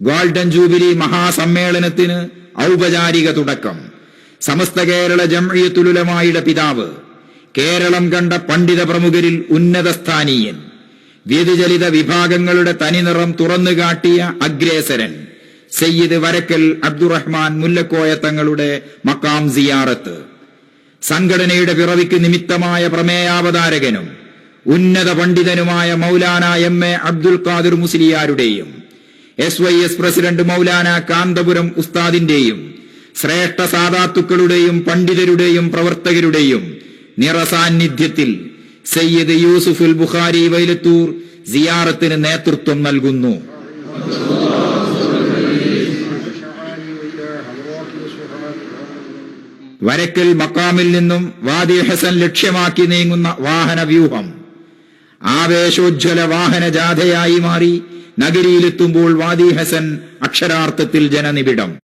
Golden jubilee മഹാസമ്മേളനത്തിന് ഔപചാരിക തുടക്കം. സമസ്ത കേരള ജംഴിയത്തുലുലമായുടെ പിതാവ് കേരളം കണ്ട പണ്ഡിത പ്രമുഖരിൽ ഉന്നത സ്ഥാനീയൻ വ്യതിചലിത വിഭാഗങ്ങളുടെ തനിനിറം തുറന്നുകാട്ടിയ അഗ്രേസരൻ സയ്യിദ് വരക്കൽ അബ്ദുറഹ്മാൻ മുല്ലക്കോയ തങ്ങളുടെ മക്കാം സിയാറത്ത്. സംഘടനയുടെ പിറവിക്ക് നിമിത്തമായ പ്രമേയാവതാരകനും ഉന്നത പണ്ഡിതനുമായ Maulana M A Abdul Khadir മുസ്ലിയാരുടെയും S Y S president Maulana Kanthapuram ഉസ്താദിന്റെയും ശ്രേഷ്ഠ സാദാത്തുക്കളുടെയും പണ്ഡിതരുടെയും പ്രവർത്തകരുടെയും നിറസാന്നിധ്യത്തിൽ സയ്യിദ് യൂസുഫുൽ ബുഖാരി വൈലത്തൂർ സിയാറത്തിന് നേതൃത്വം നൽകുന്നു. വരക്കൽ മക്കാമിൽ നിന്നും വാദി ഹസൻ ലക്ഷ്യമാക്കി നീങ്ങുന്ന വാഹന വ്യൂഹം ആവേശോജ്വല വാഹന ജാഥയായി മാറി നഗരിയിലെത്തുമ്പോൾ വാദി ഹസൻ അക്ഷരാർത്ഥത്തിൽ ജനനിബിഡം.